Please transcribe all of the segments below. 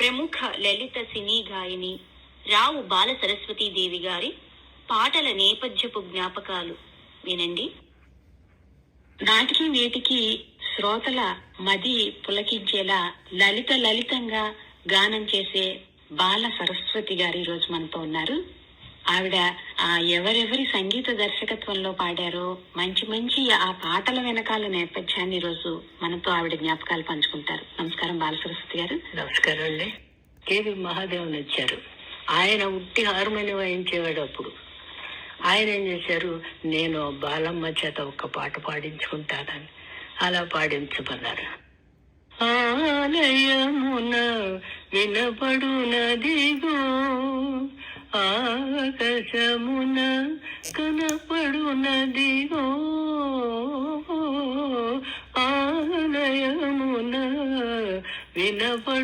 ప్రముఖ లలిత సినీ గాయని రావు బాల సరస్వతీదేవి గారి పాటల నేపథ్యపు జ్ఞాపకాలు వినండి. నాటికి నేటికి శ్రోతల మది పులకించేలా లలిత లలితంగా గానం చేసే బాల సరస్వతి గారు ఈరోజు రోజు మనతో ఉన్నారు. ఆవిడ ఎవరెవరి సంగీత దర్శకత్వంలో పాడారో మంచి మంచి ఆ పాటల వెనకాల నేపథ్యాన్ని ఈ రోజు మనతో ఆవిడ జ్ఞాపకాలు పంచుకుంటారు. నమస్కారం బాలసరస్వతి గారు. నమస్కారం అండి. కేవి మహాదేవన్ వచ్చారు. ఆయన ఉట్టి హార్మోని వాయించేవాడు అప్పుడు. ఆయన ఏం చేశారు? నేను బాలమ్మ చేత ఒక పాట పాడించుకుంటానని అలా పాడించమన్నారు. ఆలయమున వినపడునదిగో ఆకాశమున కనపడునదిగో ఆలయమున వినపడునదిగో.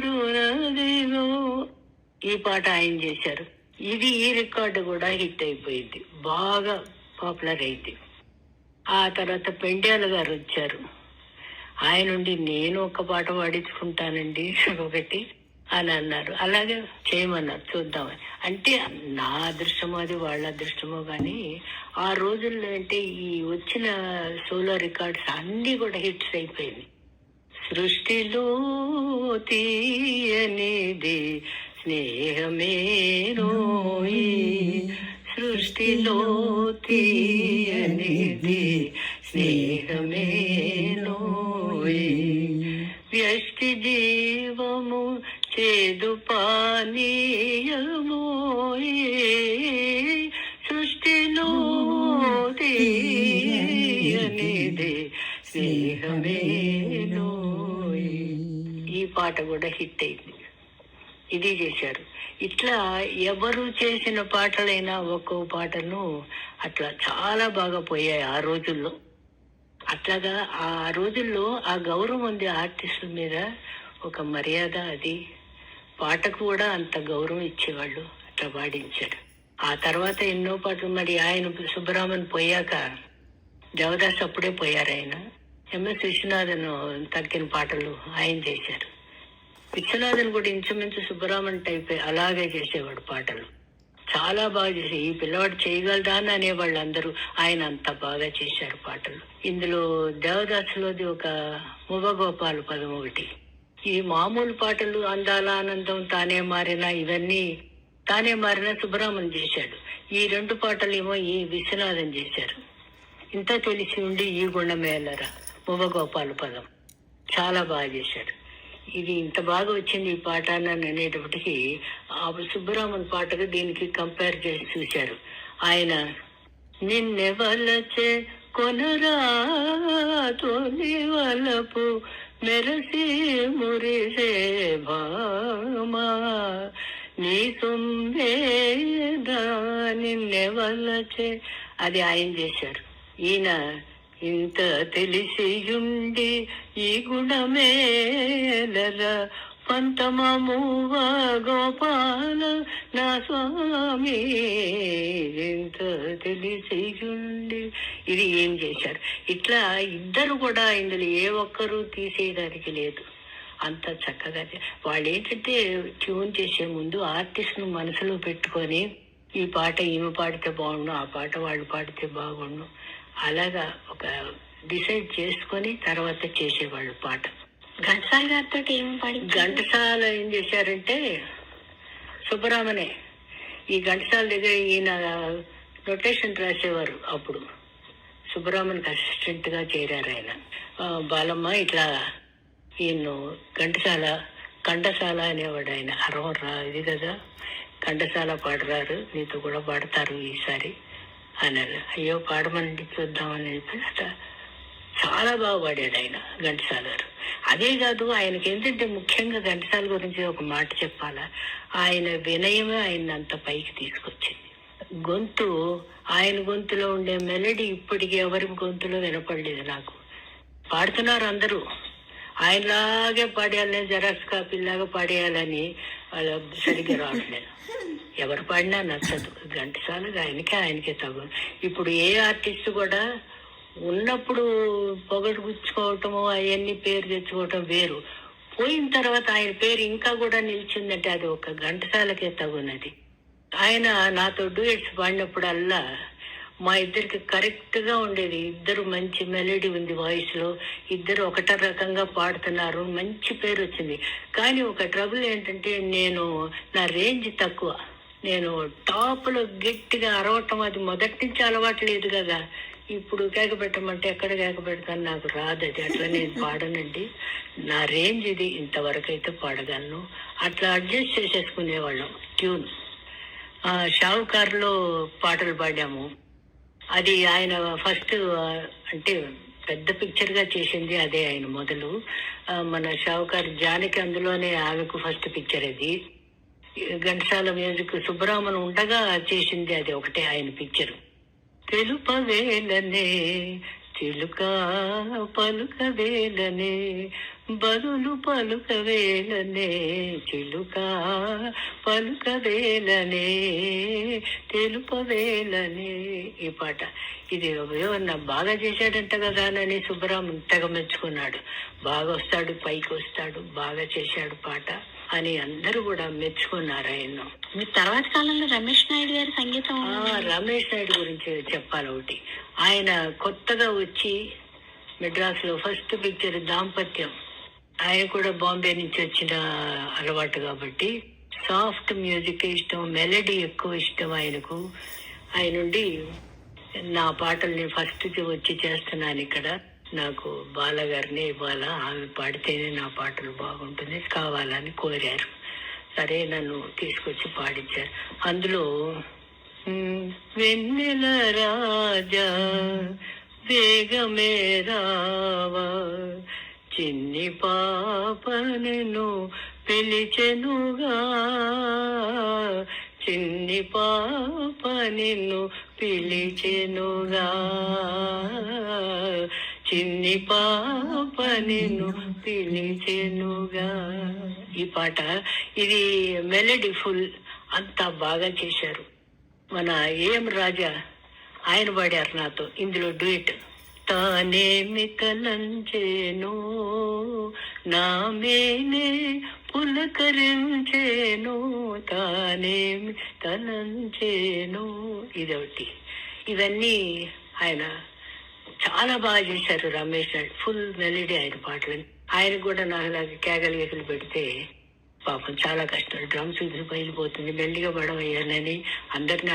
ఈ పాట ఆయన చేశారు. ఇది ఈ రికార్డు కూడా హిట్ అయిపోయింది. బాగా పాపులర్ అయింది. ఆ తర్వాత పెండ్యాల గారు వచ్చారు. ఆయన నుండి నేను ఒక పాట పాడించుకుంటానండి. ఒకటి. అని అన్నారు. అలాగే చేయమన్నారు. చూద్దామని. అంటే నా అదృష్టమో అది వాళ్ళ అదృష్టమో కానీ ఆ రోజుల్లో అంటే ఈ వచ్చిన సోలో రికార్డ్స్ అన్ని కూడా హిట్స్ అయిపోయింది సృష్టిలో తీయనిది స్నేహమేనోయి సృష్టిలో తీయనిది స్నేహమేనోయి వ్యష్టి జీవము చేదు పానీయమోయి సృష్టిలో తీయనిది ఈ పాట కూడా హిట్ అయింది. ఇది చేశారు. ఇట్లా ఎవరు చేసిన పాటలైనా ఒక్కో పాటను అట్లా చాలా బాగా పోయాయి ఆ రోజుల్లో. అట్లాగా ఆ రోజుల్లో ఆ గౌరవం ఉంది ఆర్టిస్టుల మీద ఒక మర్యాద అది. పాటకు కూడా అంత గౌరవం ఇచ్చేవాళ్ళు అట్లా పాడించారు ఆ తర్వాత ఎన్నో పాటలు మరి ఆయన సుబ్బరామన్ పోయాక దేవదాస్ అప్పుడే పోయారు ఆయన. ఎంఎస్ విశ్వనాథన్ తగ్గిన పాటలు ఆయన చేశారు. విశ్వనాథన్ కూడా ఇంచుమించు సుబ్బరామన్ టైప్ అలాగే చేసేవాడు పాటలు. చాలా బాగా చేసే ఈ పిల్లవాడు చేయగలదా అని అనేవాళ్ళు అందరూ ఆయన అంత బాగా చేశారు పాటలు. ఇందులో దేవదాసులోది ఒక మువ్వగోపాలు పదం ఒకటి. ఈ మామూలు పాటలు అందాల ఆనందం తానే మారిన ఇవన్నీ తానే మారిన సుబ్రహ్మణ్యం చేశాడు. ఈ రెండు పాటలు ఏమో ఈ విశ్వనాథం చేశారు. ఇంత తెలిసి ఉండి ఈ గుణమేలరా మువ్వగోపాలు పదం చాలా బాగా చేశాడు. ఇది ఇంత బాగా వచ్చింది ఈ పాట అని అనేటప్పటికీ ఆ సుబ్బరామన్ పాటకు దీనికి కంపేర్ చేసి చూశారు. ఆయన నిన్నెవలచే కొనరా తొలి వలపు మెరసి మురిసే భామా నీ సొందేదా నిన్నెవలచే అది ఆయన చేశారు. ఈయన ఇంత తెలిసియుండి ఈ గుణమేలర పంతమమువ గోపాల నా స్వామి ఎంత తెలిసియుండి. ఇది ఏం చేశారు? ఇట్లా ఇద్దరు కూడా ఇందులో ఏ ఒక్కరూ తీసేయడానికి లేదు. అంత చక్కగా వాళ్ళు ఏంటంటే ట్యూన్ చేసే ముందు ఆర్టిస్ట్ను మనసులో పెట్టుకొని ఈ పాట ఈమె పాడితే బాగుండు ఆ పాట వాళ్ళు పాడితే బాగుండు. అలాగా ఒక డిసైడ్ చేసుకొని తర్వాత చేసేవాళ్ళు పాట. ఘంటసాల గారితో ఏం పాడి ఘంటసాల ఏం చేశారంటే సుబ్బరామనే ఈ ఘంటసాల దగ్గర ఈయన నొటేషన్ రాసేవారు అప్పుడు. సుబ్బరామన్కి అసిస్టెంట్గా చేరారు ఆయన. బాలమ్మ ఇట్లా ఈయన ఘంటసాల కంటసాల అనేవాడు ఆయన. అరవం రా ఇది కదా కంటసాల పాడరారు నీతో కూడా పాడతారు ఈసారి అన్నారు అయ్యో పాడమని చూద్దామని చెప్పి అట్లా చాలా బాగా పాడాడు ఆయన ఘంటసాల గారు. అదే కాదు ఆయనకి ఏంటంటే ముఖ్యంగా ఘంటసాల గురించి ఒక మాట చెప్పాలా? ఆయన వినయమే ఆయన అంత పైకి తీసుకొచ్చింది. గొంతు ఆయన గొంతులో ఉండే మెలడీ ఇప్పటికీ ఎవరి గొంతులో వినపడలేదు నాకు. పాడుతున్నారు అందరూ. ఆయనలాగే పాడేయాలని జెరాక్స్ కాపీలాగా పాడేయాలని వాళ్ళ సరిగ్గా రావట్లేదు. ఎవరు పాడినా నచ్చదు. ఘంటసాల ఆయనకే ఆయనకే తగు. ఇప్పుడు ఏ ఆర్టిస్ట్ కూడా ఉన్నప్పుడు పొగడు గుచ్చుకోవటము అవన్నీ పేరు తెచ్చుకోవటం వేరు. పోయిన తర్వాత ఆయన పేరు ఇంకా కూడా నిలిచిందంటే అది ఒక గంటసాలకే తగునది. ఆయన నాతో డూయట్స్ పాడినప్పుడల్లా మా ఇద్దరికి కరెక్ట్గా ఉండేది. ఇద్దరు మంచి మెలడీ ఉంది వాయిస్లో ఇద్దరు ఒకట రకంగా పాడుతున్నారు. మంచి పేరు వచ్చింది. కానీ ఒక ట్రబుల్ ఏంటంటే నేను నా రేంజ్ తక్కువ. నేను టాప్లో గట్టిగా అరవటం అది మొదటి నుంచి అలవాటు లేదు కదా. ఇప్పుడు కేక పెట్టమంటే ఎక్కడ కేక పెడతాను నాకు రాదు అది అట్లా నేను పాడనండి. నా రేంజ్ ఇది. ఇంతవరకు అయితే పాడగలను. అట్లా అడ్జస్ట్ చేసేసుకునేవాళ్ళం. ట్యూన్. షావుకార్లో షావుకారులో పాటలు పాడాము. అది ఆయన ఫస్ట్ అంటే పెద్ద పిక్చర్గా చేసింది అదే ఆయన మొదలు. మన షావుకారు జానకి అందులోనే ఆమెకు ఫస్ట్ పిక్చర్ అది. ఘంటసాల మ్యూజిక్ సుబ్బరామన్ ఉండగా చేసింది అది ఒకటే ఆయన పిక్చర్. తెలుపవేలనే చిలుక పలుకవేలనే బదులు పలుకవేలనే చిలుక పలుకవేలనే తెలుపవేలనే ఈ పాట. ఇది ఏమన్నా బాగా చేశాడంట కదా అని సుబ్బరామ్ తెగ మెచ్చుకున్నాడు. బాగా వస్తాడు పైకి వస్తాడు బాగా చేశాడు పాట. అని అందరూ కూడా మెచ్చుకున్నారు ఆయన తర్వాత కాలంలో రమేష్ నాయుడు గారి సంగీతం రమేష్ నాయుడు గురించి చెప్పాలి ఒకటి. ఆయన కొత్తగా వచ్చి మెడ్రాస్లో ఫస్ట్ పిక్చర్ దాంపత్యం. ఆయన కూడా బాంబే నుంచి వచ్చిన అలవాటు కాబట్టి సాఫ్ట్ మ్యూజిక్ ఇష్టం మెలడీ ఎక్కువ ఇష్టం ఆయనకు. ఆయన నుండి నా పాటల్ని ఫస్ట్ వచ్చి చేస్తున్నాను ఇక్కడ. నాకు బాల గారిని ఆమె పాడితేనే నా పాటలు బాగుంటుంది కావాలని కోరారు. సరే నన్ను తీసుకొచ్చి పాడించారు. అందులో వెన్నెల రాజా వేగమే రావా చిన్ని పాపను పిలిచెనుగా చిన్ని పాప నిన్ను పిలిచెనుగా చిన్ని పాప నిన్ను పిలిచెనుగా. ఈ పాట ఇది మెలడీ ఫుల్ అంతా బాగా చేశారు. మన ఏం రాజా ఆయన పాడారు నాతో ఇందులో డ్యూట్ తానేమి తలంచేను నామేనే పులకరించేను తానేమి తలంచేను ఇదొకటి. ఇవన్నీ ఆయన చాలా బాగా చేశారు రమేష్ నాయుడు ఫుల్ మెలడీ ఆయన పాటలు. ఆయన కూడా నాకు నాకు కేకలు కేకలు పెడితే పాపం చాలా కష్టం. డ్రమ్స్ బయలుపోతుంది మెల్లిగా పడవయ్యానని అందరినీ